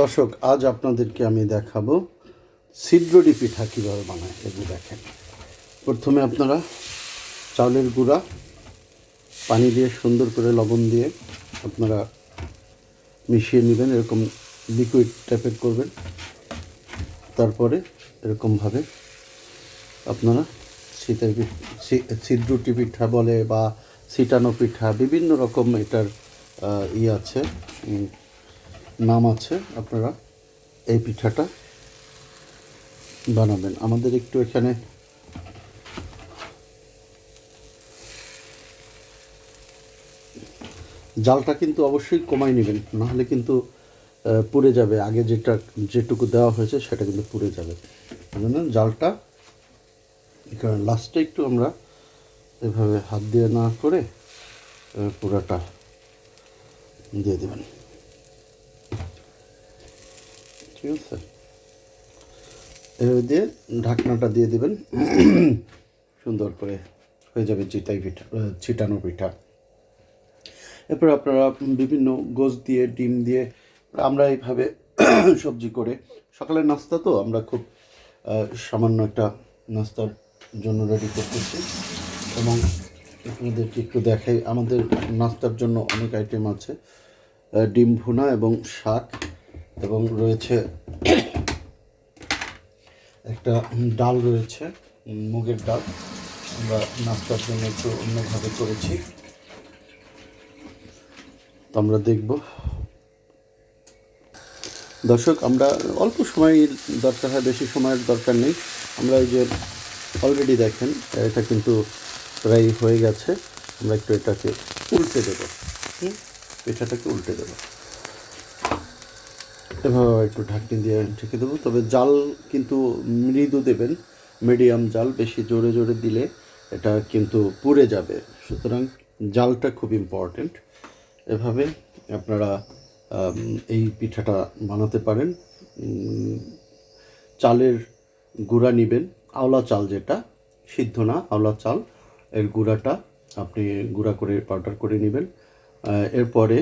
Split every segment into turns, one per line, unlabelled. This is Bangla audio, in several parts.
দর্শক, আজ আপনাদেরকে আমি দেখাবো ছিদ্রডি পিঠা কীভাবে বানায় এগুলো দেখেন। প্রথমে আপনারা চাউলের গুঁড়া, পানি দিয়ে সুন্দর করে লবণ দিয়ে আপনারা মিশিয়ে নেবেন, এরকম লিকুইড টাইপের করবেন। তারপরে এরকমভাবে আপনারা শীতের ছিদ্রুটি পিঠা বলে বা ছিটানো পিঠা, বিভিন্ন রকম এটার ই আছে নাম আছে আপনারা? এই পিঠাটা বানাবেন। আমাদের একটু এখানে জালটা কিন্তু অবশ্যই কমাই নেবেন, নাহলে কিন্তু পুড়ে যাবে। আগে যেটা, যেটুকু দেওয়া হয়েছে সেটা কিন্তু পুড়ে যাবে। জালটা কারণ লাস্টে একটু আমরা এভাবে হাত দিয়ে না করে পুরাটা দিয়ে দেবেন। ঠিক আছে? এভাবে দিয়ে ঢাকনাটা দিয়ে দেবেন। সুন্দর করে হয়ে যাবে চিতাই পিঠা ছিটানো পিঠা। এরপর আপনারা বিভিন্ন গোছ দিয়ে, ডিম দিয়ে, আমরা এইভাবে সবজি করে সকালের নাস্তা তো, আমরা খুব সামান্য একটা নাস্তার জন্য রেডি করতেছি। এবং আপনাদেরকে একটু দেখাই, আমাদের নাস্তার জন্য অনেক আইটেম আছে ডিম ভুনা এবং শাক। এবং রয়েছে একটা ডাল রয়েছে মুগের ডাল। আমরা নাস্তার জন্য একটু অন্যভাবে করেছি। তো আমরা দেখব। দর্শক আমরা অল্প সময় দরকার হয় বেশি সময়ের দরকার নেই। আমরা এই যে অলরেডি দেখেন এটা কিন্তু প্রায় হয়ে গেছে। আমরা একটু এটাকে উল্টে দেবো। হুম। পিঠাটাকে উল্টে দেব। এভাবে একটু ঢাকনি দিয়ে ঢেকে দেবো। তবে জাল কিন্তু মৃদু দেবেন, মিডিয়াম জাল, বেশি জোরে জোরে দিলে এটা কিন্তু পুড়ে যাবে। সুতরাং জালটা খুব ইম্পর্টেন্ট এভাবে আপনারা এই পিঠাটা বানাতে পারেন। চালের গুঁড়া নেবেন। আওলা চাল যেটা, সিদ্ধ না, আওলা চাল, এর গুঁড়াটা আপনি গুঁড়া করে, পাউডার করে নেবেন। এরপরে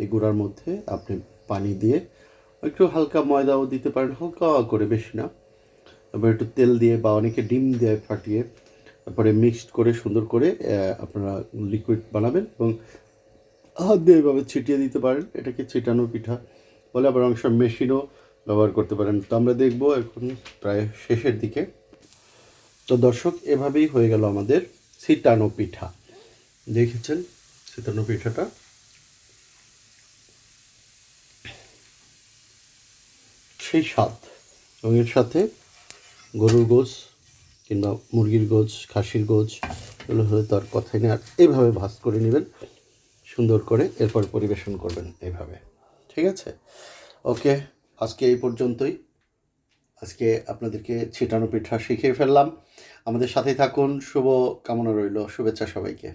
এই গুঁড়ার মধ্যে আপনি পানি দিয়ে একটু হালকা ময়দাও দিতে পারেন, হালকা করে বেশি না। এবার একটু তেল দিয়ে বা অনেকে ডিম দিয়ে ফাটিয়ে তারপরে মিক্সড করে সুন্দর করে আপনারা লিকুইড বানাবেন এবং হাত দিয়ে এভাবে ছিটিয়ে দিতে পারেন। এটাকে ছিটানো পিঠা বলে আবার অংশ মেশিনও ব্যবহার করতে পারেন। তো আমরা দেখব এখন প্রায় শেষের দিকে। তো দর্শক, এভাবেই হয়ে গেল আমাদের ছিটানো পিঠা। দেখেছেন ছিটানো পিঠাটা? সেই স্বাদ। এবং এর সাথে গরুর গোছ কিংবা মুরগির গোছ খাসির গোছ এগুলো হলে তার কথাই নেই। আর এইভাবে ভাজ করে নেবেন, সুন্দর করে এরপর পরিবেশন করবেন এইভাবে ঠিক আছে? ওকে, আজকে এই পর্যন্তই। আজকে আপনাদেরকে ছিটানো পিঠা শিখিয়ে ফেললাম। আমাদের সাথেই থাকুন। শুভ কামনা রইল। শুভেচ্ছা সবাইকে।